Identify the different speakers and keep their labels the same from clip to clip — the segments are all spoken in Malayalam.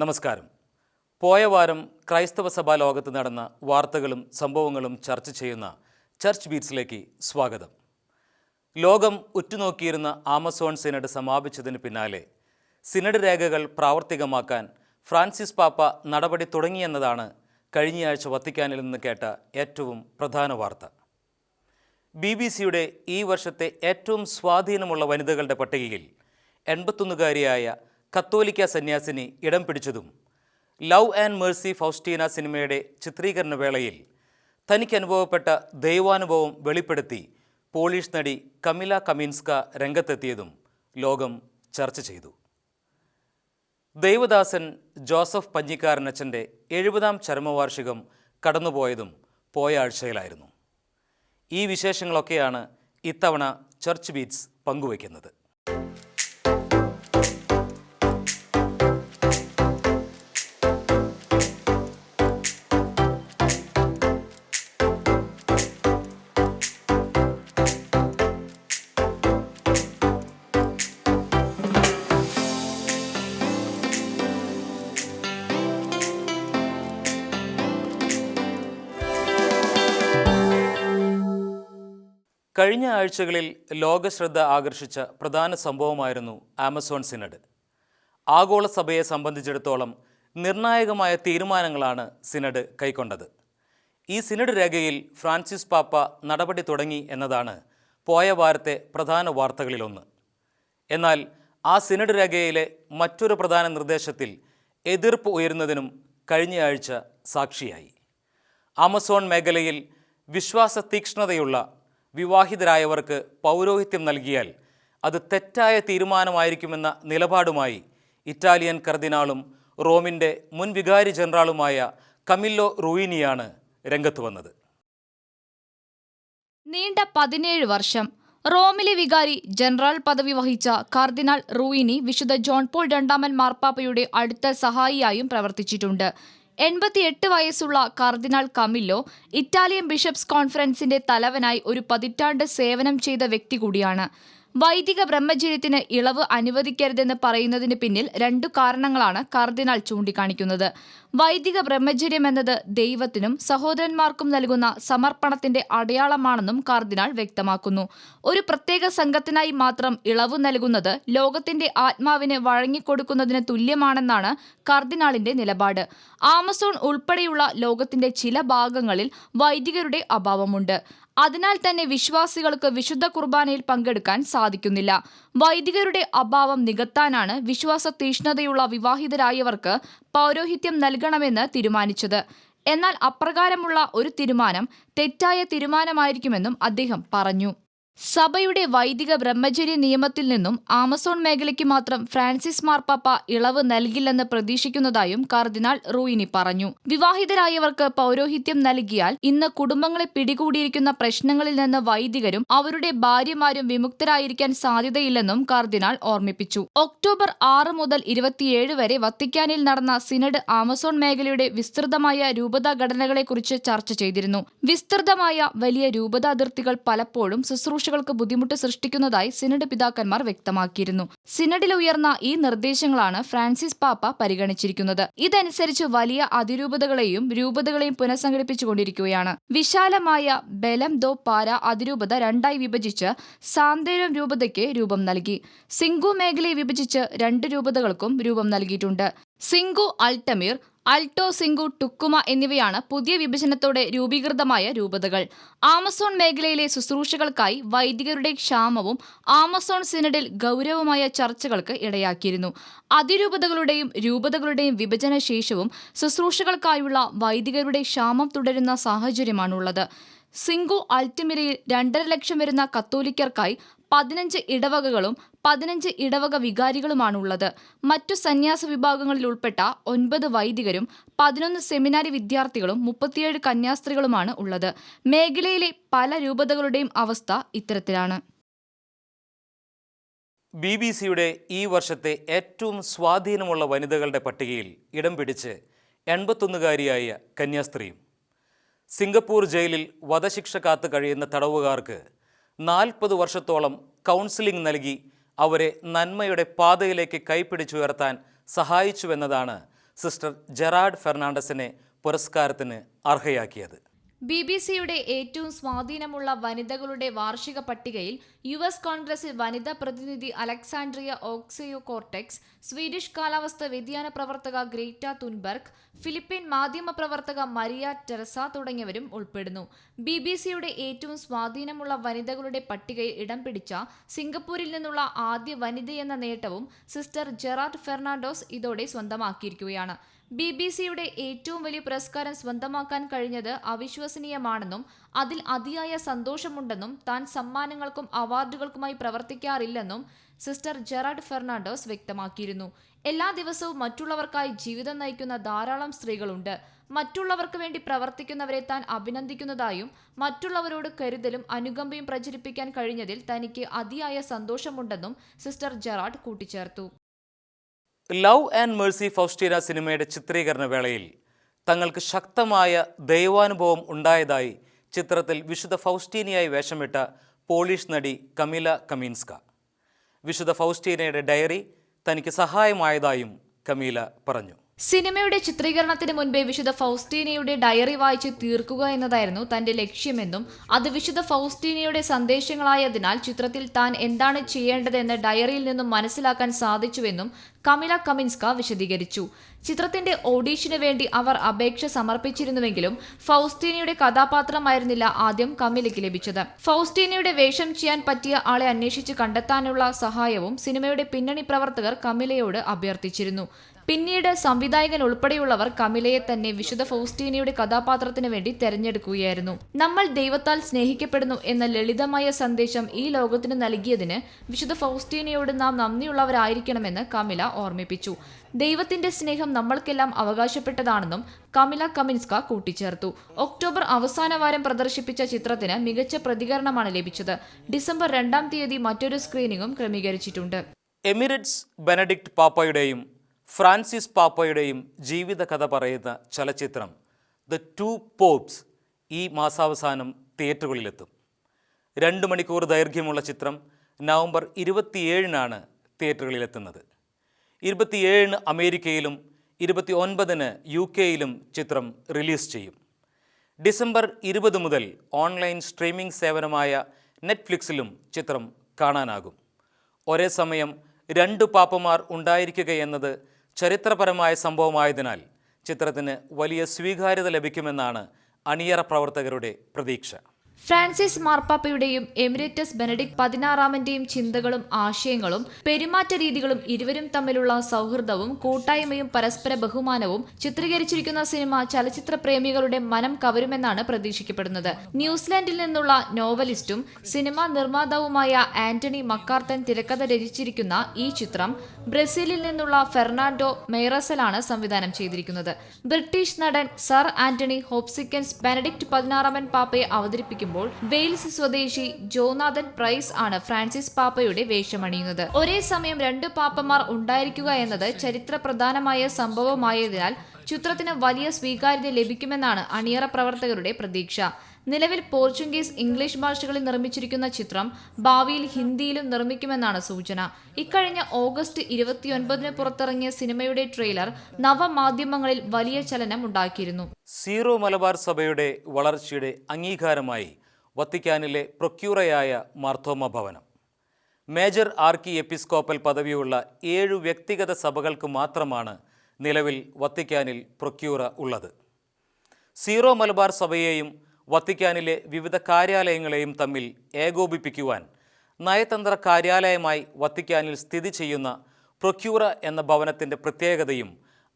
Speaker 1: നമസ്കാരം. പോയ വാരം ക്രൈസ്തവ സഭാ ലോകത്ത് നടന്ന വാർത്തകളും സംഭവങ്ങളും ചർച്ച ചെയ്യുന്ന ചർച്ച് ബീറ്റ്സിലേക്ക് സ്വാഗതം. ലോകം ഉറ്റുനോക്കിയിരുന്ന ആമസോൺ സിനഡ് സമാപിച്ചതിന് പിന്നാലെ സിനഡ് രേഖകൾ പ്രാവർത്തികമാക്കാൻ ഫ്രാൻസിസ് പാപ്പ നടപടി തുടങ്ങിയെന്നതാണ് കഴിഞ്ഞയാഴ്ച വത്തിക്കാനിൽ നിന്ന് കേട്ട ഏറ്റവും പ്രധാന വാർത്ത. ബി ബി സിയുടെ ഈ വർഷത്തെ ഏറ്റവും സ്വാധീനമുള്ള വനിതകളുടെ പട്ടികയിൽ എൺപത്തൊന്നുകാരിയായ കത്തോലിക്ക സന്യാസിനി ഇടം പിടിച്ചതും ലവ് ആൻഡ് മേഴ്സി ഫൗസ്റ്റീന സിനിമയുടെ ചിത്രീകരണ വേളയിൽ തനിക്ക് അനുഭവപ്പെട്ട ദൈവാനുഭവം വെളിപ്പെടുത്തി പോളിഷ് നടി കമില കമിൻസ്ക രംഗത്തെത്തിയതും ലോകം ചർച്ച ചെയ്തു. ദൈവദാസൻ ജോസഫ് പഞ്ഞിക്കാരനച്ഛന്റെ എഴുപതാം ചരമവാർഷികം കടന്നുപോയതും പോയ ആഴ്ചയിലായിരുന്നു. ഈ വിശേഷങ്ങളൊക്കെയാണ് ഇത്തവണ ചർച്ച് ബീറ്റ്സ് പങ്കുവയ്ക്കുന്നത്. കഴിഞ്ഞ ആഴ്ചകളിൽ ലോകശ്രദ്ധ ആകർഷിച്ച പ്രധാന സംഭവമായിരുന്നു ആമസോൺ സിനഡ്. ആഗോള സഭയെ സംബന്ധിച്ചിടത്തോളം നിർണായകമായ തീരുമാനങ്ങളാണ് സിനഡ് കൈക്കൊണ്ടത്. ഈ സിനഡ് രേഖയിൽ ഫ്രാൻസിസ് പാപ്പ നടപടി തുടങ്ങി എന്നതാണ് പോയ വാരത്തെ പ്രധാന വാർത്തകളിലൊന്ന്. എന്നാൽ ആ സിനഡ് രേഖയിലെ മറ്റൊരു പ്രധാന നിർദ്ദേശത്തിൽ എതിർപ്പ് ഉയരുന്നതിനും കഴിഞ്ഞയാഴ്ച സാക്ഷിയായി. ആമസോൺ മേഖലയിൽ വിശ്വാസ തീക്ഷ്ണതയുള്ള വിവാഹിതരായവർക്ക് പൗരോഹിത്യം നൽകിയാൽ അത് തെറ്റായ തീരുമാനമായിരിക്കുമെന്ന നിലപാടുമായി ഇറ്റാലിയൻ കർദിനാളും റോമിന്റെ മുൻ വികാരി ജനറാളുമായ കമില്ലോ റൂയിനിയാണ് രംഗത്ത് വന്നത്.
Speaker 2: നീണ്ട പതിനേഴ് വർഷം റോമിലെ വികാരി ജനറൽ പദവി വഹിച്ച കർദിനാൾ റൂയിനി വിശുദ്ധ ജോൺ പോൾ രണ്ടാമൻ മാർപ്പാപ്പയുടെ അടുത്ത സഹായിയായും പ്രവർത്തിച്ചിട്ടുണ്ട്. എൺപത്തിയെട്ട് വയസ്സുള്ള കർദിനാൾ കമില്ലോ ഇറ്റാലിയൻ ബിഷപ്സ് കോൺഫറൻസിന്റെ തലവനായി ഒരു പതിറ്റാണ്ട് സേവനം ചെയ്ത വ്യക്തി കൂടിയാണ്. വൈദിക ബ്രഹ്മചര്യത്തിന് ഇളവ് അനുവദിക്കരുതെന്ന് പറയുന്നതിന് പിന്നിൽ രണ്ടു കാരണങ്ങളാണ് കർദിനാൾ ചൂണ്ടിക്കാണിക്കുന്നത്. വൈദിക ബ്രഹ്മചര്യം എന്നത് ദൈവത്തിനും സഹോദരന്മാർക്കും നൽകുന്ന സമർപ്പണത്തിന്റെ അടയാളമാണെന്നും കർദിനാൾ വ്യക്തമാക്കുന്നു. ഒരു പ്രത്യേക സംഘത്തിനായി മാത്രം ഇളവ് നൽകുന്നത് ലോകത്തിന്റെ ആത്മാവിന് വഴങ്ങിക്കൊടുക്കുന്നതിന് തുല്യമാണെന്നാണ് കർദിനാളിന്റെ നിലപാട്. ആമസോൺ ഉൾപ്പെടെയുള്ള ലോകത്തിന്റെ ചില ഭാഗങ്ങളിൽ വൈദികരുടെ അഭാവമുണ്ട്. അതിനാൽ തന്നെ വിശ്വാസികൾക്ക് വിശുദ്ധ കുർബാനയിൽ പങ്കെടുക്കാൻ സാധിക്കുന്നില്ല. വൈദികരുടെ അഭാവം നികത്താനാണ് വിശ്വാസ തീഷ്ണതയുള്ള വിവാഹിതരായവർക്ക് പൗരോഹിത്യം നൽകണമെന്ന് തീരുമാനിച്ചത്. എന്നാൽ അപ്രകാരമുള്ള ഒരു തീരുമാനം തെറ്റായ തീരുമാനമായിരിക്കുമെന്നും അദ്ദേഹം പറഞ്ഞു. സഭയുടെ വൈദിക ബ്രഹ്മചര്യ നിയമത്തിൽ നിന്നും ആമസോൺ മേഖലയ്ക്ക് മാത്രം ഫ്രാൻസിസ് മാർപ്പാപ്പ ഇളവ് നൽകില്ലെന്ന് പ്രതീക്ഷിക്കുന്നതായും കർദിനാൾ റൂയിനി പറഞ്ഞു. വിവാഹിതരായവർക്ക് പൗരോഹിത്യം നൽകിയാൽ ഇന്ന് കുടുംബങ്ങളെ പിടികൂടിയിരിക്കുന്ന പ്രശ്നങ്ങളിൽ നിന്ന് വൈദികരും അവരുടെ ഭാര്യമാരും വിമുക്തരായിരിക്കാൻ സാധ്യതയില്ലെന്നും കർദിനാൾ ഓർമ്മിപ്പിച്ചു. ഒക്ടോബർ ആറ് മുതൽ ഇരുപത്തിയേഴ് വരെ വത്തിക്കാനിൽ നടന്ന സിനഡ് ആമസോൺ മേഖലയുടെ വിസ്തൃതമായ രൂപതാ ഘടനകളെക്കുറിച്ച് ചർച്ച ചെയ്തിരുന്നു. വിസ്തൃതമായ വലിയ രൂപതാതിർത്തികൾ പലപ്പോഴും ശുശ്രൂഷ ശുശ്രൂഷകൾക്ക് ബുദ്ധിമുട്ട് സൃഷ്ടിക്കുന്നതായി സിനഡ് പിതാക്കന്മാർ വ്യക്തമാക്കിയിരുന്നു. സിനഡിൽ ഉയർന്ന ഈ നിർദ്ദേശങ്ങളാണ് ഫ്രാൻസിസ് പാപ്പ പരിഗണിച്ചിരിക്കുന്നത്. ഇതനുസരിച്ച് വലിയ അതിരൂപതകളെയും രൂപതകളെയും പുനഃസംഘടിപ്പിച്ചുകൊണ്ടിരിക്കുകയാണ്. വിശാലമായ ബലം ദോ പാര അതിരൂപത രണ്ടായി വിഭജിച്ച് സാന്തേരം രൂപതയ്ക്ക് രൂപം നൽകി. സിംഗു മേഖലയെ വിഭജിച്ച് രണ്ട് രൂപതകൾക്കും രൂപം നൽകിയിട്ടുണ്ട്. സിംഗു അൾട്ടമീർ അൾട്ടോ സിംഗു ടുക്കുമ എന്നിവയാണ് പുതിയ വിഭജനത്തോടെ രൂപീകൃതമായ രൂപതകൾ. ആമസോൺ മേഖലയിലെ ശുശ്രൂഷകൾക്കായി വൈദികരുടെ ക്ഷാമവും ആമസോൺ സിനഡിൽ ഗൗരവമായ ചർച്ചകൾക്ക് ഇടയാക്കിയിരുന്നു. അതിരൂപതകളുടെയും രൂപതകളുടെയും വിഭജന ശേഷവും ശുശ്രൂഷകൾക്കായുള്ള വൈദികരുടെ ക്ഷാമം തുടരുന്ന സാഹചര്യമാണുള്ളത്. സിംഗു അൾട്ടിമിരയിൽ രണ്ടര ലക്ഷം വരുന്ന കത്തോലിക്കർക്കായി പതിനഞ്ച് ഇടവകകളും പതിനഞ്ച് ഇടവക വികാരികളുമാണുള്ളത്. മറ്റു സന്യാസ വിഭാഗങ്ങളിൽ ഉൾപ്പെട്ട ഒൻപത് വൈദികരും പതിനൊന്ന് സെമിനാരി വിദ്യാർത്ഥികളും മുപ്പത്തിയേഴ് കന്യാസ്ത്രീകളുമാണ് ഉള്ളത്. മേഖലയിലെ പല രൂപതകളുടെയും അവസ്ഥ ഇത്തരത്തിലാണ്.
Speaker 1: ബി ബി സിയുടെ ഈ വർഷത്തെ ഏറ്റവും സ്വാധീനമുള്ള വനിതകളുടെ പട്ടികയിൽ ഇടം പിടിച്ച് എൺപത്തൊന്നുകാരിയായ കന്യാസ്ത്രീയും. സിംഗപ്പൂർ ജയിലിൽ വധശിക്ഷ കാത്തു കഴിയുന്ന തടവുകാർക്ക് നാൽപ്പത് വർഷത്തോളം കൗൺസിലിംഗ് നൽകി അവരെ നന്മയുടെ പാതയിലേക്ക് കൈപ്പിടിച്ചുയർത്താൻ സഹായിച്ചുവെന്നതാണ് സിസ്റ്റർ ജെറാഡ് ഫെർണാണ്ടസിനെ പുരസ്കാരത്തിന് അർഹയാക്കിയത്.
Speaker 2: ബി ബി സിയുടെ ഏറ്റവും സ്വാധീനമുള്ള വനിതകളുടെ വാർഷിക പട്ടികയിൽ യു എസ് കോൺഗ്രസിൽ വനിതാ പ്രതിനിധി അലക്സാൻഡ്രിയ ഓക്സിയോ കോർട്ടെക്സ് സ്വീഡിഷ് കാലാവസ്ഥ വ്യതിയാന പ്രവർത്തക ഗ്രേറ്റ തുൻബർഗ് ഫിലിപ്പീൻ മാധ്യമ പ്രവർത്തക മരിയ ടെറസ തുടങ്ങിയവരും ഉൾപ്പെടുന്നു. ബി ബി സിയുടെ ഏറ്റവും സ്വാധീനമുള്ള വനിതകളുടെ പട്ടികയിൽ ഇടം പിടിച്ച സിംഗപ്പൂരിൽ നിന്നുള്ള ആദ്യ വനിതയെന്ന നേട്ടവും സിസ്റ്റർ ജെറാർഡ് ഫെർണാണ്ടോസ് ഇതോടെ സ്വന്തമാക്കിയിരിക്കുകയാണ്. ബി ബി സിയുടെ ഏറ്റവും വലിയ പുരസ്കാരം സ്വന്തമാക്കാൻ കഴിഞ്ഞത് അവിശ്വസനീയമാണെന്നും അതിൽ അതിയായ സന്തോഷമുണ്ടെന്നും താൻ സമ്മാനങ്ങൾക്കും അവാർഡുകൾക്കുമായി പ്രവർത്തിക്കാറില്ലെന്നും സിസ്റ്റർ ജെറാഡ് ഫെർണാണ്ടോസ് വ്യക്തമാക്കിയിരുന്നു. എല്ലാ ദിവസവും മറ്റുള്ളവർക്കായി ജീവിതം നയിക്കുന്ന ധാരാളം സ്ത്രീകളുണ്ട്. മറ്റുള്ളവർക്ക് വേണ്ടി പ്രവർത്തിക്കുന്നവരെ താൻ അഭിനന്ദിക്കുന്നതായും മറ്റുള്ളവരോട് കരുതലും അനുകമ്പയും പ്രചരിപ്പിക്കാൻ കഴിഞ്ഞതിൽ തനിക്ക് അതിയായ സന്തോഷമുണ്ടെന്നും സിസ്റ്റർ ജെറാഡ് കൂട്ടിച്ചേർത്തു.
Speaker 1: ലവ് ആൻഡ് മേഴ്സി ഫൗസ്റ്റീന സിനിമയുടെ ചിത്രീകരണ വേളയിൽ തങ്ങൾക്ക് ശക്തമായ ദൈവാനുഭവം ഉണ്ടായതായി ചിത്രത്തിൽ വിശുദ്ധ ഫൗസ്റ്റീനയായി വേഷമിട്ട പോളിഷ് നടി കമില കമീൻസ്ക. വിശുദ്ധ ഫൗസ്റ്റീനയുടെ ഡയറി തനിക്ക് സഹായമായതായും കമീല പറഞ്ഞു.
Speaker 2: സിനിമയുടെ ചിത്രീകരണത്തിന് മുൻപേ വിശുദ്ധ ഫൗസ്റ്റീനയുടെ ഡയറി വായിച്ച് തീർക്കുക എന്നതായിരുന്നു തന്റെ ലക്ഷ്യമെന്നും അത് വിശുദ്ധ ഫൗസ്റ്റീനയുടെ സന്ദേശങ്ങളായതിനാൽ ചിത്രത്തിൽ താൻ എന്താണ് ചെയ്യേണ്ടതെന്ന് ഡയറിയിൽ നിന്നും മനസ്സിലാക്കാൻ സാധിച്ചുവെന്നും കമില കമിൻസ്ക വിശദീകരിച്ചു. ചിത്രത്തിന്റെ ഓഡീഷന് വേണ്ടി അവർ അപേക്ഷ സമർപ്പിച്ചിരുന്നുവെങ്കിലും ഫൗസ്റ്റീനയുടെ കഥാപാത്രമായിരുന്നില്ല ആദ്യം കമിലയ്ക്ക് ലഭിച്ചത്. ഫൗസ്റ്റീനയുടെ വേഷം ചെയ്യാൻ പറ്റിയ ആളെ അന്വേഷിച്ച് കണ്ടെത്താനുള്ള സഹായവും സിനിമയുടെ പിന്നണി പ്രവർത്തകർ കമിലയോട് അഭ്യർത്ഥിച്ചിരുന്നു. പിന്നീട് സംവിധായകൻ ഉൾപ്പെടെയുള്ളവർ കമിലയെ തന്നെ വിശുദ്ധ ഫൗസ്റ്റീനയുടെ കഥാപാത്രത്തിന് വേണ്ടി തെരഞ്ഞെടുക്കുകയായിരുന്നു. നമ്മൾ ദൈവത്താൽ സ്നേഹിക്കപ്പെടുന്നു എന്ന ലളിതമായ സന്ദേശം ഈ ലോകത്തിന് നൽകിയതിന് വിശുദ്ധ ഫൗസ്റ്റീനയോട് നാം നന്ദിയുള്ളവരായിരിക്കണമെന്ന് കമില ഓർമ്മിപ്പിച്ചു. ദൈവത്തിന്റെ സ്നേഹം നമ്മൾക്കെല്ലാം അവകാശപ്പെട്ടതാണെന്നും കമില കമിൻസ്ക കൂട്ടിച്ചേർത്തു. ഒക്ടോബർ അവസാന വാരം പ്രദർശിപ്പിച്ച ചിത്രത്തിന് മികച്ച പ്രതികരണമാണ് ലഭിച്ചത്. ഡിസംബർ രണ്ടാം തീയതി മറ്റൊരു സ്ക്രീനിങ്ങും ക്രമീകരിച്ചിട്ടുണ്ട്.
Speaker 1: എമിറേറ്റ്സ് ബെനഡിക്ട് പാപ്പയുടെയും ഫ്രാൻസിസ് പാപ്പയുടെയും ജീവിതകഥ പറയുന്ന ചലച്ചിത്രം ദ ടു പോപ്സ് ഈ മാസാവസാനം തിയേറ്ററുകളിലെത്തും. രണ്ട് മണിക്കൂർ ദൈർഘ്യമുള്ള ചിത്രം നവംബർ ഇരുപത്തിയേഴിനാണ് തിയേറ്ററുകളിലെത്തുന്നത്. ഇരുപത്തിയേഴിന് അമേരിക്കയിലും ഇരുപത്തി ഒൻപതിന് യു കെയിലും ചിത്രം റിലീസ് ചെയ്യും. ഡിസംബർ ഇരുപത് മുതൽ ഓൺലൈൻ സ്ട്രീമിംഗ് സേവനമായ നെറ്റ്ഫ്ലിക്സിലും ചിത്രം കാണാനാകും. ഒരേ സമയം രണ്ട് പാപ്പമാർ ഉണ്ടായിരിക്കുകയെന്നത് ചരിത്രപരമായ സംഭവമായതിനാൽ ചിത്രത്തിന് വലിയ സ്വീകാര്യത ലഭിക്കുമെന്നാണ് അണിയറ പ്രവർത്തകരുടെ പ്രതീക്ഷ.
Speaker 2: ഫ്രാൻസിസ് മാർപ്പാപ്പയുടെയും എമിറേറ്റസ് ബെനഡിക് പതിനാറാമന്റെയും ചിന്തകളും ആശയങ്ങളും പെരുമാറ്റ രീതികളും ഇരുവരും തമ്മിലുള്ള സൗഹൃദവും കൂട്ടായ്മയും പരസ്പര ബഹുമാനവും ചിത്രീകരിച്ചിരിക്കുന്ന സിനിമ ചലച്ചിത്ര പ്രേമികളുടെ മനം കവരുമെന്നാണ് പ്രതീക്ഷിക്കപ്പെടുന്നത്. ന്യൂസിലാൻഡിൽ നിന്നുള്ള നോവലിസ്റ്റും സിനിമാ നിർമ്മാതാവുമായ ആന്റണി മക്കാർത്തൻ തിരക്കഥ രചിച്ചിരിക്കുന്ന ഈ ചിത്രം ബ്രസീലിൽ നിന്നുള്ള ഫെർണാൻഡോ മെയ്റസലാണ് സംവിധാനം ചെയ്തിരിക്കുന്നത്. ബ്രിട്ടീഷ് നടൻ സർ ആന്റണി ഹോപ്സിക്കൻസ് ബെനഡിക്ട് പതിനാറാമൻ പാപ്പയെ അവതരിപ്പിക്കുമ്പോൾ വെയിൽസ് സ്വദേശി ജോനാഥൻ പ്രൈസ് ആണ് ഫ്രാൻസിസ് പാപ്പയുടെ വേഷമണിയുന്നത്. ഒരേ സമയം രണ്ട് പാപ്പമാർ ഉണ്ടായിരിക്കുക എന്നത് ചരിത്ര പ്രധാനമായ സംഭവമായതിനാൽ ചിത്രത്തിന് വലിയ സ്വീകാര്യത ലഭിക്കുമെന്നാണ് അണിയറ പ്രവർത്തകരുടെ പ്രതീക്ഷ. നിലവിൽ പോർച്ചുഗീസ് ഇംഗ്ലീഷ് ഭാഷകളിൽ നിർമ്മിച്ചിരിക്കുന്ന ചിത്രം ഭാവിയിൽ ഹിന്ദിയിലും നിർമ്മിക്കുമെന്നാണ് സൂചന. ഇക്കഴിഞ്ഞ ഓഗസ്റ്റ് ഇരുപത്തിയൊൻപതിന് പുറത്തിറങ്ങിയ സിനിമയുടെ ട്രെയിലർ നവമാധ്യമങ്ങളിൽ വലിയ ചലനം ഉണ്ടാക്കിയിരുന്നു.
Speaker 1: സീറോ മലബാർ സഭയുടെ വളർച്ചയുടെ അംഗീകാരമായി വത്തിക്കാനിലെ പ്രൊക്യൂറയായ മാർത്തോമ ഭവനം. മേജർ ആർക്കി എപ്പിസ്കോപ്പൽ പദവിയുള്ള ഏഴു വ്യക്തിഗത സഭകൾക്ക് മാത്രമാണ് നിലവിൽ വത്തിക്കാനിൽ പ്രൊക്യൂറ ഉള്ളത്. സീറോ മലബാർ സഭയെയും വത്തിക്കാനിലെ വിവിധ കാര്യാലയങ്ങളെയും തമ്മിൽ ഏകോപിപ്പിക്കുവാൻ നയതന്ത്ര കാര്യാലയമായി വത്തിക്കാനിൽ സ്ഥിതി ചെയ്യുന്ന പ്രൊക്യൂറ എന്ന ഭവനത്തിന്റെ പ്രത്യേകതയും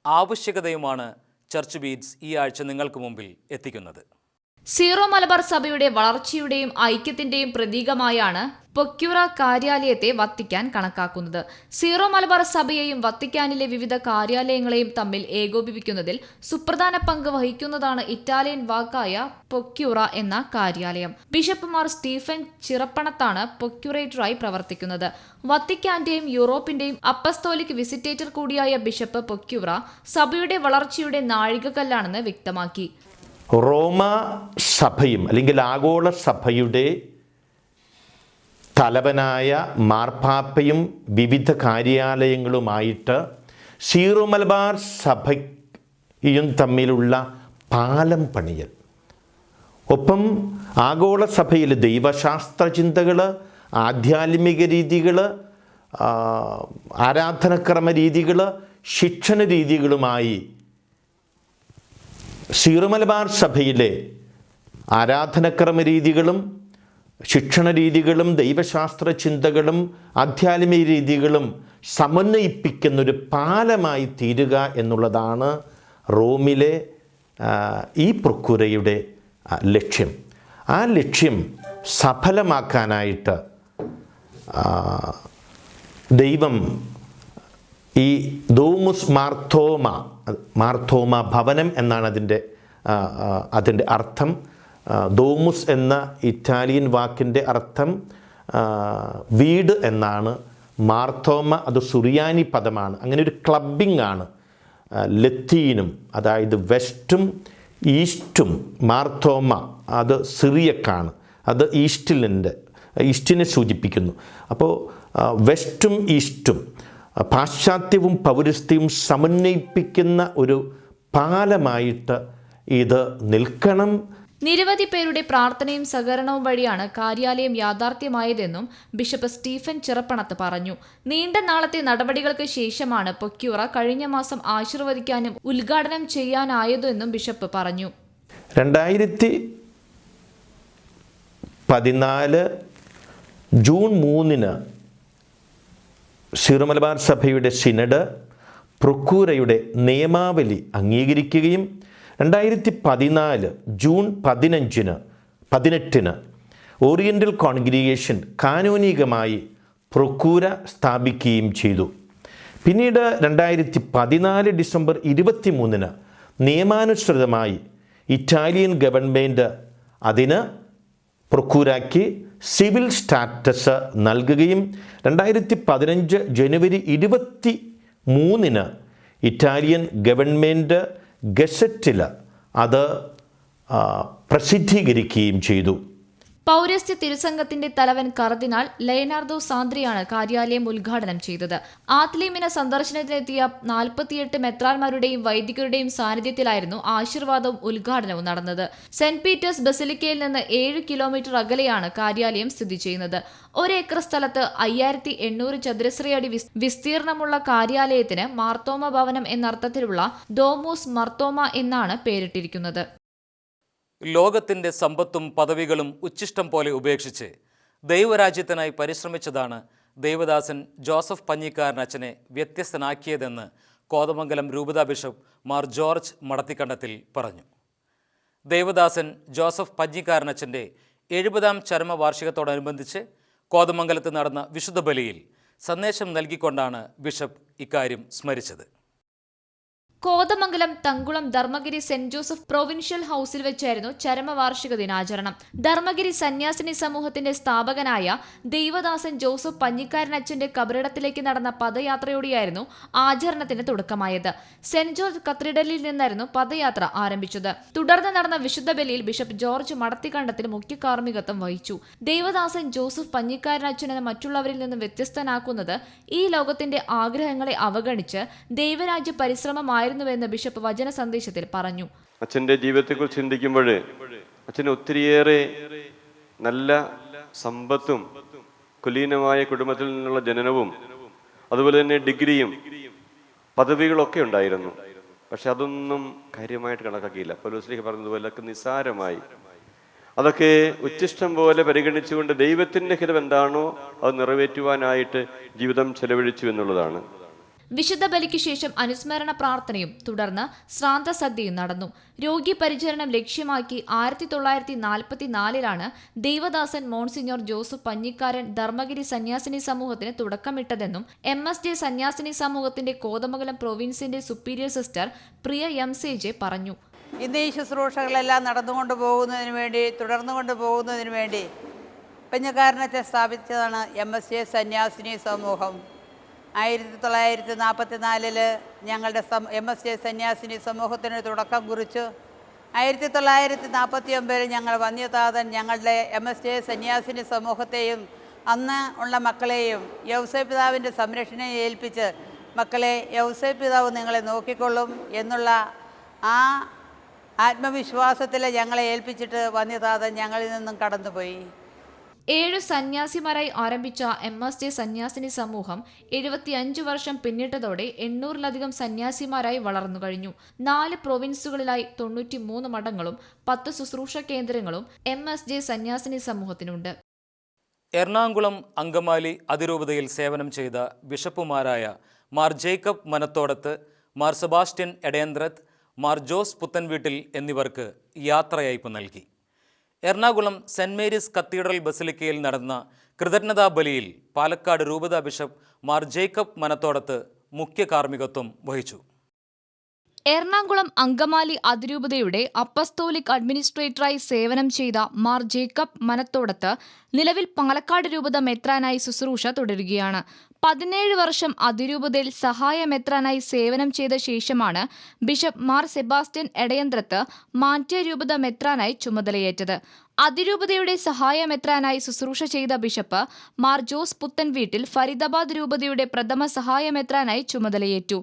Speaker 1: ആവശ്യകതയുമാണ് ചർച്ച് ബീഡ്സ് ഈ ആഴ്ച നിങ്ങൾക്ക് മുമ്പിൽ എത്തിക്കുന്നത്.
Speaker 2: സീറോ മലബാർ സഭയുടെ വളർച്ചയുടെയും ഐക്യത്തിന്റെയും പ്രതീകമായാണ് പൊക്യൂറ കാര്യാലയത്തെ വത്തിക്കാൻ കണക്കാക്കുന്നത്. സീറോ മലബാർ സഭയെയും വത്തിക്കാനിലെ വിവിധ കാര്യാലയങ്ങളെയും തമ്മിൽ ഏകോപിപ്പിക്കുന്നതിൽ സുപ്രധാന പങ്ക് വഹിക്കുന്നതാണ് ഇറ്റാലിയൻ വാക്കായ പൊക്യൂറ എന്ന കാര്യാലയം. ബിഷപ്പ് മാർ സ്റ്റീഫൻ ചിറപ്പണത്താണ് പൊക്യുറേറ്ററായി പ്രവർത്തിക്കുന്നത്. വത്തിക്കാന്റെയും യൂറോപ്പിന്റെയും അപ്പസ്തോലിക് വിസിറ്റേറ്റർ കൂടിയായ ബിഷപ്പ് പൊക്യൂറ സഭയുടെ വളർച്ചയുടെ നാഴികക്കല്ലാണെന്ന് വ്യക്തമാക്കി.
Speaker 3: റോമ സഭയും അല്ലെങ്കിൽ ആഗോള സഭയുടെ തലവനായ മാർപ്പാപ്പയും വിവിധ കാര്യാലയങ്ങളുമായിട്ട് സീറോ മലബാർ സഭയും തമ്മിലുള്ള പാലം പണിയൽ. ഒപ്പം ആഗോള സഭയിൽ ദൈവശാസ്ത്ര ചിന്തകൾ ആധ്യാത്മിക രീതികൾ ആരാധനക്രമ രീതികൾ ശിക്ഷണ രീതികളുമായി സീറോ സഭയിലെ ആരാധനക്രമ രീതികളും ശിക്ഷണ രീതികളും ദൈവശാസ്ത്ര ചിന്തകളും ആധ്യാത്മിക രീതികളും സമന്വയിപ്പിക്കുന്നൊരു പാലമായി തീരുക എന്നുള്ളതാണ് റോമിലെ ഈ പ്രക്കുരയുടെ ലക്ഷ്യം. ആ ലക്ഷ്യം സഫലമാക്കാനായിട്ട് ദൈവം ഈ ദോമുസ് മാർത്തോമ മാർത്തോമ ഭവനം എന്നാണ് അതിന്റെ അതിന്റെ അർത്ഥം. ദോമുസ് എന്ന ഇറ്റാലിയൻ വാക്കിന്റെ അർത്ഥം വീട് എന്നാണ്. മാർത്തോമ അത് സുറിയാനി പദമാണ്. അങ്ങനെ ഒരു ക്ലബിംഗ് ആണ് ലത്തീനും അതായത് വെസ്റ്റും ഈസ്റ്റും. മാർത്തോമ അത് സിറിയക്കാണ് അത് ഈസ്റ്റിലിന്റെ ഈസ്റ്റിനെ സൂചിപ്പിക്കുന്നു. അപ്പോൾ വെസ്റ്റും ഈസ്റ്റും പാശ്ചാത്യവും പൗരസ്ത്യവും സമന്വയിപ്പിക്കുന്ന ഒരു പാലമായിട്ട് ഇത് നിൽക്കണം.
Speaker 2: നിരവധി പേരുടെ പ്രാർത്ഥനയും സഹകരണവും വഴിയാണ് കാര്യാലയം യാഥാർത്ഥ്യമായതെന്നും ബിഷപ്പ് സ്റ്റീഫൻ ചിറപ്പണത്ത് പറഞ്ഞു. നീണ്ട നാളത്തെ നടപടികൾക്ക് ശേഷമാണ് പൊക്യൂറ കഴിഞ്ഞ മാസം ആശീർവദിക്കാനും ഉദ്ഘാടനം ചെയ്യാനായതെന്നും ബിഷപ്പ് പറഞ്ഞു.
Speaker 3: രണ്ടായിരത്തി പതിനാല് ജൂൺ മൂന്നിന് സീറോ മലബാർ സഭയുടെ സിനഡ് പ്രൊക്കൂരയുടെ നിയമാവലി അംഗീകരിക്കുകയും രണ്ടായിരത്തി പതിനാല് ജൂൺ പതിനഞ്ചിന് പതിനെട്ടിന് ഓറിയന്റൽ കോൺഗ്രിഗേഷൻ കാനൂനികമായി പ്രൊക്കൂര സ്ഥാപിക്കുകയും ചെയ്തു. പിന്നീട് രണ്ടായിരത്തി പതിനാല് ഡിസംബർ ഇരുപത്തി മൂന്നിന് നിയമാനുസൃതമായി ഇറ്റാലിയൻ ഗവൺമെന്റ് അതിന് പ്രൊക്കൂരാക്കി സിവിൽ സ്റ്റാറ്റസ് നൽകുകയും രണ്ടായിരത്തി പതിനഞ്ച് ജനുവരി ഇരുപത്തി മൂന്നിന് ഇറ്റാലിയൻ ഗവൺമെന്റ് ഗസറ്റിൽ അത് പ്രസിദ്ധീകരിക്കുകയും ചെയ്തു.
Speaker 2: പൗരസ്ത്യ തിരുസംഘത്തിന്റെ തലവൻ കർദിനാൾ ലയനാർദോ സാന്ദ്രിയാണ് കാര്യാലയം ഉദ്ഘാടനം ചെയ്തത്. ആത്ലീമിന സന്ദർശനത്തിനെത്തിയ നാൽപ്പത്തിയെട്ട് മെത്രാന്മാരുടെയും വൈദികരുടെയും സാന്നിധ്യത്തിലായിരുന്നു ആശീർവാദവും ഉദ്ഘാടനവും നടന്നത്. സെന്റ് പീറ്റേഴ്സ് ബസിലിക്കയിൽ നിന്ന് ഏഴ് കിലോമീറ്റർ അകലെയാണ് കാര്യാലയം സ്ഥിതി ചെയ്യുന്നത്. ഒരേക്കർ സ്ഥലത്ത് അയ്യായിരത്തി എണ്ണൂറ് ചതുരശ്രയടി വിസ്- വിസ്തീർണമുള്ള കാര്യാലയത്തിന് മാർത്തോമ ഭവനം എന്നർത്ഥത്തിലുള്ള ഡോമോസ് മർത്തോമ എന്നാണ് പേരിട്ടിരിക്കുന്നത്.
Speaker 1: ലോകത്തിന്റെ സമ്പത്തും പദവികളും ഉച്ഛിഷ്ടം പോലെ ഉപേക്ഷിച്ച് ദൈവരാജ്യത്തിനായി പരിശ്രമിച്ചതാണ് ദൈവദാസൻ ജോസഫ് പഞ്ഞിക്കാരൻ അച്ഛനെ വ്യത്യസ്തനാക്കിയതെന്ന് കോതമംഗലം രൂപതാ ബിഷപ്പ് മാർ ജോർജ് മടത്തിക്കണ്ടത്തിൽ പറഞ്ഞു. ദേവദാസൻ ജോസഫ് പഞ്ഞിക്കാരനച്ഛന്റെ എഴുപതാം ചരമവാർഷികത്തോടനുബന്ധിച്ച് കോതമംഗലത്ത് നടന്ന വിശുദ്ധ ബലിയിൽ സന്ദേശം നൽകിക്കൊണ്ടാണ് ബിഷപ്പ് ഇക്കാര്യം സ്മരിച്ചത്.
Speaker 2: Kothamangalam Thankulam Dharmagiri Saint Joseph provincial ഹൌസിൽ വെച്ചായിരുന്നു ചരമവാർഷിക ദിനാചരണം. ധർമ്മഗിരി സന്യാസിനി സമൂഹത്തിന്റെ സ്ഥാപകനായ ദൈവദാസൻ ജോസഫ് പഞ്ഞിക്കാരനച്ഛന്റെ കബറിടത്തിലേക്ക് നടന്ന പദയാത്രയോടെയായിരുന്നു ആചരണത്തിന് തുടക്കമായത്. സെന്റ് ജോർജ് കത്തീഡ്രലിൽ നിന്നായിരുന്നു പദയാത്ര ആരംഭിച്ചത്. തുടർന്ന് നടന്ന വിശുദ്ധ ബലിയിൽ ബിഷപ്പ് ജോർജ് മടത്തിക്കണ്ടത്തിൽ മുഖ്യ കാർമ്മികത്വം വഹിച്ചു. ദൈവദാസൻ ജോസഫ് പഞ്ഞിക്കാരനച്ഛനെ മറ്റുള്ളവരിൽ നിന്നും വ്യത്യസ്തനാക്കുന്നത് ഈ ലോകത്തിന്റെ ആഗ്രഹങ്ങളെ അവഗണിച്ച് ദൈവരാജ്യ പരിശ്രമമായിരുന്നുവെന്ന് ബിഷപ്പ് വചന സന്ദേശത്തിൽ പറഞ്ഞു.
Speaker 4: അച്ഛന്റെ ജീവിതത്തെക്കുറിച്ച് ചിന്തിക്കുമ്പോൾ അച്ഛന് ഒത്തിരിയേറെ നല്ല സമ്പത്തും കുലീനമായ കുടുംബത്തിൽ നിന്നുള്ള ജനനവും അതുപോലെ തന്നെ ഡിഗ്രിയും പദവികളൊക്കെ ഉണ്ടായിരുന്നു. പക്ഷെ അതൊന്നും കാര്യമായിട്ട് കണക്കാക്കിയില്ല. പൗലോസ്ലിഹ പറഞ്ഞതുപോലെ ഒക്കെ നിസാരമായി അതൊക്കെ ഉച്ഛിഷ്ടം പോലെ പരിഗണിച്ചുകൊണ്ട് ദൈവത്തിന്റെ ഹിതം എന്താണോ അത് നിറവേറ്റുവാനായിട്ട് ജീവിതം ചെലവഴിച്ചു എന്നുള്ളതാണ്.
Speaker 2: വിശുദ്ധ ബലിക്ക് ശേഷം അനുസ്മരണ പ്രാർത്ഥനയും തുടർന്ന് ശ്രാന്ത സദ്യയും നടന്നു. രോഗി പരിചരണം ലക്ഷ്യമാക്കി ആയിരത്തി തൊള്ളായിരത്തി നാൽപ്പത്തി നാലിലാണ് ദേവദാസൻ മോൺസിഞ്ഞോർ ജോസഫ് പഞ്ഞിക്കാരൻ ധർമ്മഗിരി സന്യാസിനി സമൂഹത്തിന് തുടക്കമിട്ടതെന്നും എം എസ് ജെ സന്യാസിനി സമൂഹത്തിന്റെ Kothamangalam പ്രൊവിൻസിന്റെ superior sister Priya M S J പറഞ്ഞു.
Speaker 5: ഇന്ന് ഈ ശുശ്രൂഷകളെല്ലാം നടന്നുകൊണ്ട് പോകുന്നതിന് വേണ്ടി തുടർന്നു കൊണ്ട് പോകുന്നതിന് വേണ്ടി പഞ്ഞക്കാരനത്തെ സ്ഥാപിച്ചതാണ് എം എസ് എ സന്യാസിനി സമൂഹം. ആയിരത്തി തൊള്ളായിരത്തി നാൽപ്പത്തി നാലിൽ ഞങ്ങളുടെ സം എം എസ് ജെ സന്യാസിനി സമൂഹത്തിന് തുടക്കം കുറിച്ചു. ആയിരത്തി തൊള്ളായിരത്തി നാൽപ്പത്തി ഒമ്പതിൽ ഞങ്ങൾ വന്യതാതൻ ഞങ്ങളുടെ എം എസ് ജെ സന്യാസിനി സമൂഹത്തെയും അന്ന് ഉള്ള മക്കളെയും യൗസപിതാവിന്റെ സംരക്ഷണയെ ഏൽപ്പിച്ച് മക്കളെ യൗസേ പിതാവ് നിങ്ങളെ നോക്കിക്കൊള്ളും എന്നുള്ള ആ ആത്മവിശ്വാസത്തിൽ ഞങ്ങളെ ഏൽപ്പിച്ചിട്ട് വന്യതാതൻ ഞങ്ങളിൽ നിന്നും കടന്നുപോയി.
Speaker 2: ഏഴ് സന്യാസിമാരായി ആരംഭിച്ച എം എസ് ജെ സന്യാസിനി സമൂഹം എഴുപത്തിയഞ്ച് വർഷം പിന്നിട്ടതോടെ എണ്ണൂറിലധികം സന്യാസിമാരായി വളർന്നു കഴിഞ്ഞു. നാല് പ്രൊവിൻസുകളിലായി തൊണ്ണൂറ്റിമൂന്ന് മഠങ്ങളും പത്ത് ശുശ്രൂഷ കേന്ദ്രങ്ങളും എം എസ് ജെ സന്യാസിനി സമൂഹത്തിനുണ്ട്.
Speaker 1: എറണാകുളം അങ്കമാലി അതിരൂപതയിൽ സേവനം ചെയ്ത ബിഷപ്പുമാരായ Mar Jacob Manathodath Mar Sebastian Edayanthrath Mar Jose Puthenveettil എന്നിവർക്ക് യാത്രയയപ്പ് നൽകി. എറണാകുളം സെന്റ് മേരീസ് കത്തീഡ്രൽ ബസിലിക്കയിൽ നടന്ന കൃതജ്ഞതാ ബലിയിൽ പാലക്കാട് രൂപതാ ബിഷപ്പ് മാർ ജേക്കബ് മനത്തോടത്ത് മുഖ്യ കാർമ്മികത്വം വഹിച്ചു.
Speaker 2: എറണാകുളം അങ്കമാലി അതിരൂപതയുടെ അപ്പസ്തോലിക് അഡ്മിനിസ്ട്രേറ്ററായി സേവനം ചെയ്ത മാർ ജേക്കബ് മനത്തോടത്ത് നിലവിൽ പാലക്കാട് രൂപത മെത്രാനായി ശുശ്രൂഷ തുടരുകയാണ്. പതിനേഴ് വർഷം അതിരൂപതയിൽ സഹായമെത്രാനായി സേവനം ചെയ്ത ശേഷമാണ് ബിഷപ്പ് മാർ സെബാസ്റ്റ്യൻ എടയന്ത്രത്ത് മാറ്റ്യരൂപത മെത്രാനായി ചുമതലയേറ്റത്. അതിരൂപതയുടെ സഹായമെത്രാനായി ശുശ്രൂഷ ചെയ്ത ബിഷപ്പ് മാർ ജോസ് പുത്തൻ വീട്ടിൽ ഫരീദാബാദ് രൂപതയുടെ പ്രഥമ സഹായമെത്രാനായി ചുമതലയേറ്റു.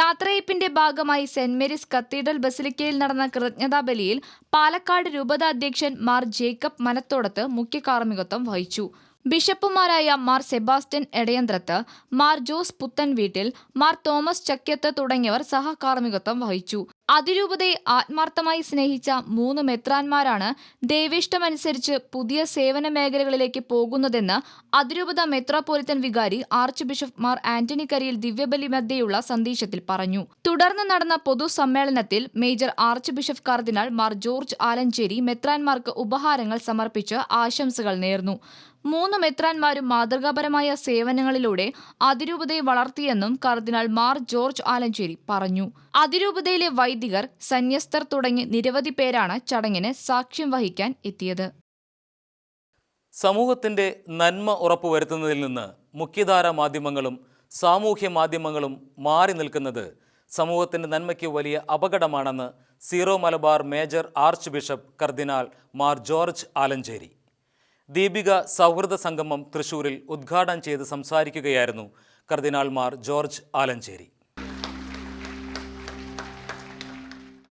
Speaker 2: യാത്രയപ്പിന്റെ ഭാഗമായി സെന്റ് മേരീസ് കത്തീഡ്രൽ ബസിലിക്കയിൽ നടന്ന കൃതജ്ഞതാ ബലിയിൽ പാലക്കാട് രൂപത അധ്യക്ഷൻ മാർ ജേക്കബ് മനത്തോടത്ത് മുഖ്യ കാർമ്മികത്വം വഹിച്ചു. ബിഷപ്പുമാരായ മാർ സെബാസ്റ്റ്യൻ എടയന്ത്രത്ത് മാർ ജോസ് പുത്തൻ വീട്ടിൽ മാർ തോമസ് ചക്യത്ത് തുടങ്ങിയവർ സഹകാർമ്മികത്വം വഹിച്ചു. അതിരൂപതയെ ആത്മാർത്ഥമായി സ്നേഹിച്ച മൂന്ന് മെത്രാന്മാരാണ് ദേവേഷ്ടമനുസരിച്ച് പുതിയ സേവന മേഖലകളിലേക്ക് പോകുന്നതെന്ന് അതിരൂപത മെത്രാപോലിത്തൻ വികാരി arch bishop Mar Antony Kariyil ദിവ്യബലി മധ്യയുള്ള സന്ദേശത്തിൽ പറഞ്ഞു. തുടർന്ന് നടന്ന പൊതുസമ്മേളനത്തിൽ മേജർ ആർച്ച് ബിഷപ്പ് കർദിനാൾ മാർ ജോർജ് ആലഞ്ചേരി മെത്രാന്മാർക്ക് ഉപഹാരങ്ങൾ സമർപ്പിച്ച് ആശംസകൾ നേർന്നു. മൂന്ന് മെത്രാൻമാരും മാതൃകാപരമായ സേവനങ്ങളിലൂടെ അതിരൂപതയെ വളർത്തിയെന്നും കർദിനാൾ മാർ ജോർജ് ആലഞ്ചേരി പറഞ്ഞു. അതിരൂപതയിലെ വൈദികർ സന്യസ്തർ തുടങ്ങി നിരവധി പേരാണ് ചടങ്ങിന് സാക്ഷ്യം വഹിക്കാൻ എത്തിയത്.
Speaker 1: സമൂഹത്തിന്റെ നന്മ ഉറപ്പുവരുത്തുന്നതിൽ നിന്ന് മുഖ്യധാര മാധ്യമങ്ങളും സാമൂഹ്യ മാധ്യമങ്ങളും മാറി നിൽക്കുന്നത് സമൂഹത്തിന്റെ നന്മയ്ക്ക് വലിയ അപകടമാണെന്ന് Syro Malabar major arch bishop cardinal Mar George Alencherry Deepika സൗഹൃദ സംഗമം തൃശൂരിൽ ഉദ്ഘാടനം ചെയ്ത് സംസാരിക്കുകയായിരുന്നു കർദിനാൾമാർ ജോർജ് ആലഞ്ചേരി.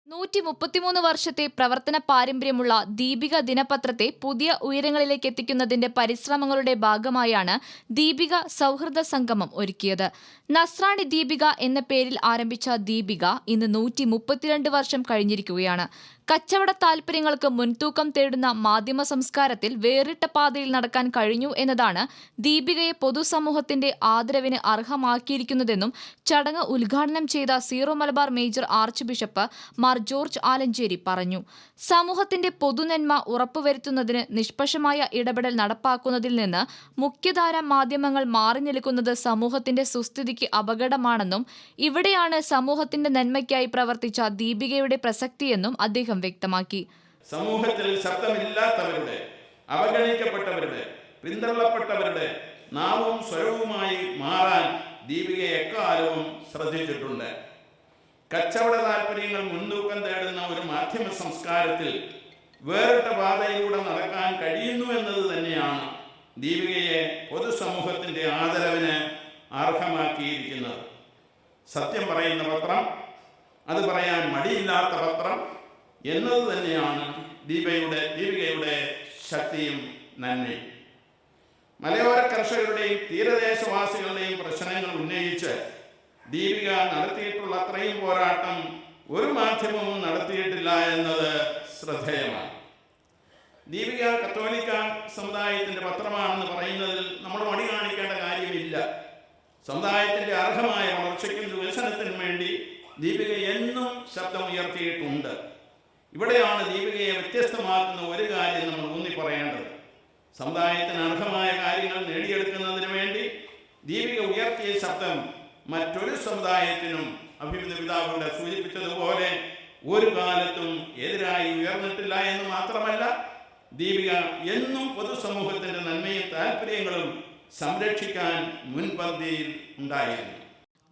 Speaker 2: നൂറ്റി മുപ്പത്തിമൂന്ന് വർഷത്തെ പ്രവർത്തന പാരമ്പര്യമുള്ള ദീപിക ദിനപത്രത്തെ പുതിയ ഉയരങ്ങളിലേക്ക് എത്തിക്കുന്നതിന്റെ പരിശ്രമങ്ങളുടെ ഭാഗമായാണ് ദീപിക സൗഹൃദ സംഗമം ഒരുക്കിയത്. നസ്രാണി ദീപിക എന്ന പേരിൽ ആരംഭിച്ച ദീപിക ഇന്ന് നൂറ്റി വർഷം കഴിഞ്ഞിരിക്കുകയാണ്. കച്ചവട താൽപര്യങ്ങൾക്ക് മുൻതൂക്കം തേടുന്ന മാധ്യമ സംസ്കാരത്തിൽ വേറിട്ട പാതയിൽ നടക്കാൻ കഴിഞ്ഞു എന്നതാണ് ദീപികയെ പൊതുസമൂഹത്തിന്റെ ആദരവിന് അർഹമാക്കിയിരിക്കുന്നതെന്നും ചടങ്ങ് ഉദ്ഘാടനം ചെയ്ത Syro Malabar major arch bishop Mar George Alencherry പറഞ്ഞു. സമൂഹത്തിന്റെ പൊതുനന്മ ഉറപ്പുവരുത്തുന്നതിന് നിഷ്പക്ഷമായ ഇടപെടൽ നടപ്പാക്കുന്നതിൽ നിന്ന് മുഖ്യധാര മാധ്യമങ്ങൾ മാറി നിൽക്കുന്നത് സമൂഹത്തിന്റെ സുസ്ഥിതിക്ക് അപകടമാണെന്നും ഇവിടെയാണ് സമൂഹത്തിന്റെ നന്മയ്ക്കായി പ്രവർത്തിച്ച ദീപികയുടെ പ്രസക്തിയെന്നും അദ്ദേഹം വ്യക്തമാക്കി.
Speaker 6: സമൂഹത്തിൽ ശബ്ദമില്ലാത്തവരുടെ അവഗണിക്കപ്പെട്ടവരുടെ പിന്തള്ളപ്പെട്ടവരുടെ നാവും സ്വരവുമായി മാറാൻ ദീപിക എക്കാലവും ശ്രദ്ധിച്ചിട്ടുണ്ട്. കച്ചവട താല്പര്യങ്ങൾ മുൻതൂക്കം തേടുന്ന ഒരു മാധ്യമ സംസ്കാരത്തിൽ വേറിട്ട പാതയിലൂടെ നടക്കാൻ കഴിയുന്നു എന്നത് തന്നെയാണ് ദീപികയെ പൊതുസമൂഹത്തിന്റെ ആദരവിന് അർഹമാക്കിയിരിക്കുന്നത്. സത്യം പറയുന്ന പത്രം അത് പറയാൻ മടിയില്ലാത്ത പത്രം എന്നത് തന്നെയാണ് ദീപയുടെ ദീപികയുടെ ശക്തിയും നന്മയും. മലയോര കർഷകരുടെയും തീരദേശവാസികളുടെയും പ്രശ്നങ്ങൾ ഉന്നയിച്ച് ദീപിക നടത്തിയിട്ടുള്ള അത്രയും പോരാട്ടം ഒരു മാധ്യമവും നടത്തിയിട്ടില്ല എന്നത് ശ്രദ്ധേയമാണ്. ദീപിക കത്തോലിക്ക സമുദായത്തിന്റെ പത്രമാണെന്ന് പറയുന്നതിൽ നമ്മൾ മടി കാണിക്കേണ്ട കാര്യമില്ല. സമുദായത്തിന്റെ അർഹമായ വളർച്ചയ്ക്കും വികസനത്തിനും വേണ്ടി ദീപിക എന്നും ശബ്ദം ഉയർത്തിയിട്ടുണ്ട് ഇവിടെയാണ് ദീപികയെ വ്യത്യസ്തമാക്കുന്ന ഒരു കാര്യം നമ്മൾ ഊന്നി പറയേണ്ടത്. സമുദായത്തിന് അർഹമായ കാര്യങ്ങൾ നേടിയെടുക്കുന്നതിന് വേണ്ടി ദീപിക ഉയർത്തിയ ശബ്ദം മറ്റൊരു സമുദായത്തിനും അഭിമന്യ പിതാവിവിടെ സൂചിപ്പിച്ചതുപോലെ ഒരു കാലത്തും എതിരായി ഉയർന്നിട്ടില്ല എന്ന് മാത്രമല്ല ദീപിക എന്നും പൊതുസമൂഹത്തിന്റെ നന്മയും താല്പര്യങ്ങളും സംരക്ഷിക്കാൻ മുൻപന്തിയിൽ ഉണ്ടായിരുന്നു.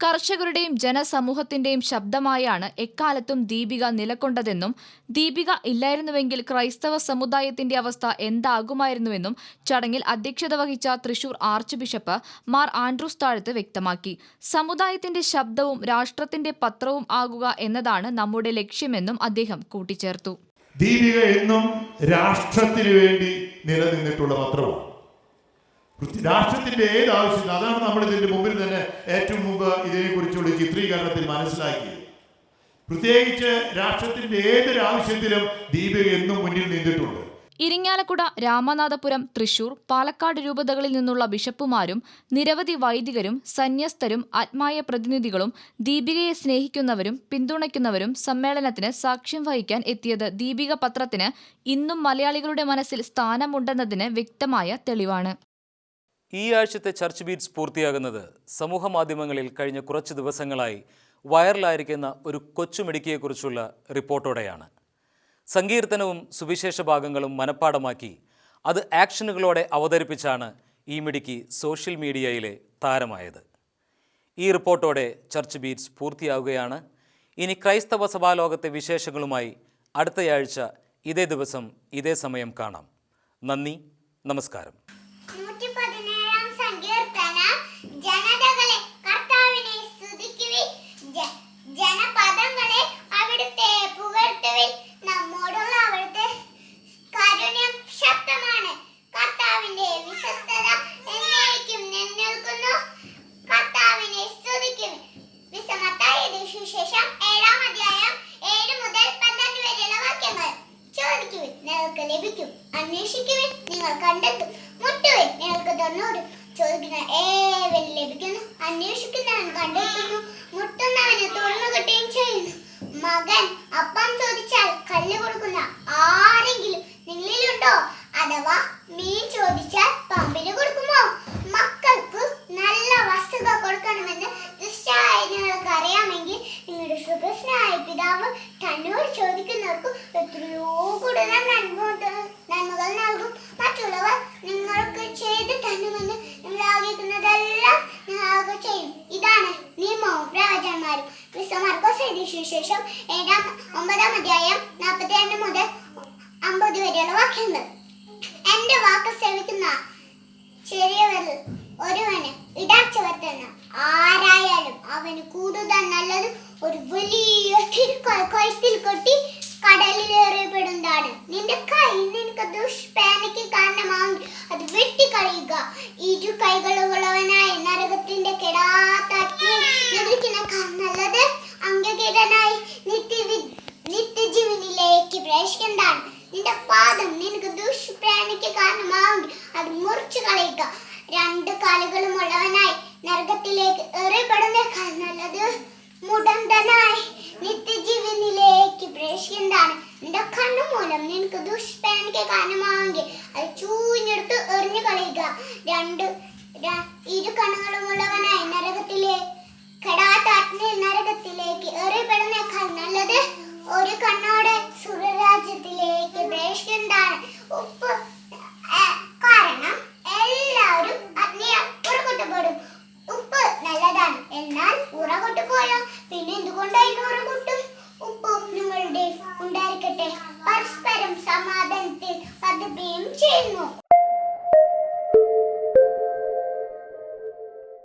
Speaker 2: കർഷകരുടെയും ജനസമൂഹത്തിന്റെയും ശബ്ദമായാണ് എക്കാലത്തും ദീപിക നിലകൊണ്ടതെന്നും ദീപിക ഇല്ലായിരുന്നുവെങ്കിൽ ക്രൈസ്തവ സമുദായത്തിന്റെ അവസ്ഥ എന്താകുമായിരുന്നുവെന്നും ചടങ്ങിൽ അധ്യക്ഷത വഹിച്ച Thrissur arch bishop Mar Andrews Thazhath വ്യക്തമാക്കി. സമുദായത്തിന്റെ ശബ്ദവും രാഷ്ട്രത്തിന്റെ പത്രവും ആകുക എന്നതാണ് നമ്മുടെ ലക്ഷ്യമെന്നും അദ്ദേഹം കൂട്ടിച്ചേർത്തു.
Speaker 7: ദീപിക എന്നും രാഷ്ട്രത്തിനു വേണ്ടി നിലനിന്നിട്ടുള്ള പത്രമാണ്. രാഷ്ട്രത്തിന്റെ ഏത് ആവശ്യത്തിന് അതാണ് നമ്മൾ ഇതിന്റെ മുമ്പിൽ തന്നെ ഏറ്റവും മുമ്പ് ഇതിനെക്കുറിച്ചുള്ള ചിത്രീകരണത്തിൽ മനസ്സിലാക്കിയത് പ്രത്യേകിച്ച് രാഷ്ട്രത്തിന്റെ ഏതൊരു ആവശ്യത്തിലും ദീപിക എന്നും മുന്നിൽ നിന്നിട്ടുണ്ട്.
Speaker 2: ഇരിങ്ങാലക്കുട രാമനാഥപുരം തൃശൂർ പാലക്കാട് രൂപതകളിൽ നിന്നുള്ള ബിഷപ്പുമാരും നിരവധി വൈദികരും സന്യസ്തരും ആത്മായ പ്രതിനിധികളും ദീപികയെ സ്നേഹിക്കുന്നവരും പിന്തുണയ്ക്കുന്നവരും സമ്മേളനത്തിന് സാക്ഷ്യം വഹിക്കാൻ എത്തിയത് ദീപിക പത്രത്തിന് ഇന്നും മലയാളികളുടെ മനസ്സിൽ സ്ഥാനമുണ്ടെന്നതിന് വ്യക്തമായ തെളിവാണ്.
Speaker 1: ഈ ആഴ്ചത്തെ ചർച്ച് ബീറ്റ്സ് പൂർത്തിയാകുന്നത് സമൂഹ മാധ്യമങ്ങളിൽ കഴിഞ്ഞ കുറച്ച് ദിവസങ്ങളായി വൈറലായിരിക്കുന്ന ഒരു കൊച്ചുമിടുക്കിയെക്കുറിച്ചുള്ള റിപ്പോർട്ടോടെയാണ്. സങ്കീർത്തനവും സുവിശേഷ ഭാഗങ്ങളും മനഃപ്പാടമാക്കി അത് ആക്ഷനുകളോടെ അവതരിപ്പിച്ചാണ് ഈ മിടുക്കി സോഷ്യൽ മീഡിയയിലെ താരമായത്. ഈ റിപ്പോർട്ടോടെ ചർച്ച് ബീറ്റ്സ് പൂർത്തിയാവുകയാണ്. ഇനി ക്രൈസ്തവ സഭാലോകത്തെ വിശേഷങ്ങളുമായി അടുത്തയാഴ്ച ഇതേ ദിവസം ഇതേ സമയം കാണാം. നന്ദി നമസ്കാരം
Speaker 8: നൂറ്റി പതിനേഴാം സങ്കീർത്തന ജനതകളെ കർത്താവിനെ സ്തുതിക്കുവിൻ ജ- ജനപദങ്ങളെ അവിടുത്തെ പുകഴ്ത്തുവിൻ നമ്മോടുള്ള അവിടുത്തെ കാരുണ്യം ശക്തമാണ്. കർത്താവിന്റെ വിശ്വസ്തത എന്നേക്കും നിലനിൽക്കുന്നു. കർത്താവിനെ നിയമവും പ്രവചന്മാരും വിശ്വമാർക്കോസ് എഴുതിയ സുവിശേഷം ഏഴാം ഒമ്പതാം അധ്യായം നാൽപ്പത്തി രണ്ട് മുതൽ അമ്പത് വരെയുള്ള വാക്യങ്ങൾ. എന്റെ വാക്ക് സേവിക്കുന്ന ചെറിയവരിൽ ഒരുവന് ഇടർച്ച വരുത്തുന്ന ആരായാലും അവന് കൂടുതൽ നല്ലത് ഒരു വലിയ തിരുക്കൊ- കൊട്ടി കടലിൽ എറിയപ്പെടുന്നതാണ് നിന്റെ കൈ നിനക്ക് ദുഷ്പേനയ്ക്ക് കാരണമാകും. അത് വെട്ടിക്കളയുക. ഇരു കൈകളുള്ളവനായ നരകത്തിന്റെ കെടാത്ത നല്ലത് അംഗകീടനായി നിത്യവി നിത്യജീവനിലേക്ക് പ്രവേശിക്കുന്നതാണ് നിന്റെ പാദം നിനക്ക് ദുഷ്പ്രേണിക്ക് കാരണമാകും. അത് മുറിച്ചു കളയുക. രണ്ട് കാലുകളും ഉള്ളവനായി നരകത്തിലേക്ക് എറിയപ്പെടുന്നേക്കാൾ നല്ലത് മുടന്തനായി നിത്യജീവനിലേക്ക് പ്രവേശിക്കുന്നതാണ് നിന്റെ കണ്ണു മൂലം നിനക്ക് ദുഷ്പ്രാണിക്ക് കാരണമാണെങ്കിൽ അത് ചൂഞ്ഞെടുത്ത് എറിഞ്ഞു കളയുക. രണ്ട് ഇരു കണ്ണുകളും ഉള്ളവനായി നരകത്തിലെ കെടാത്ത അഗ്നി നരകത്തിലേക്ക് എറിയപ്പെടുന്നേക്കാൾ നല്ലത് ഒരു കണ്ണോടെ സുരരാജ്യത്തിലേക്ക് പ്രവേശിക്കുന്നതാണ് ഉപ്പ് കാരണം എല്ലാവരും അഗ്നിയെ ഉറകൊട്ടപ്പെടും ഉപ്പ് നല്ലതാണ്. എന്നാൽ ഉറകൊട്ട് പോയോ പിന്നെ എന്തുകൊണ്ടായിരുന്നു ഉറകൊട്ടും ഉപ്പും നിങ്ങളുടെ ഉണ്ടായിരിക്കട്ടെ. പരസ്പരം സമാധാനത്തിൽ പതുകയും ചെയ്യുന്നു.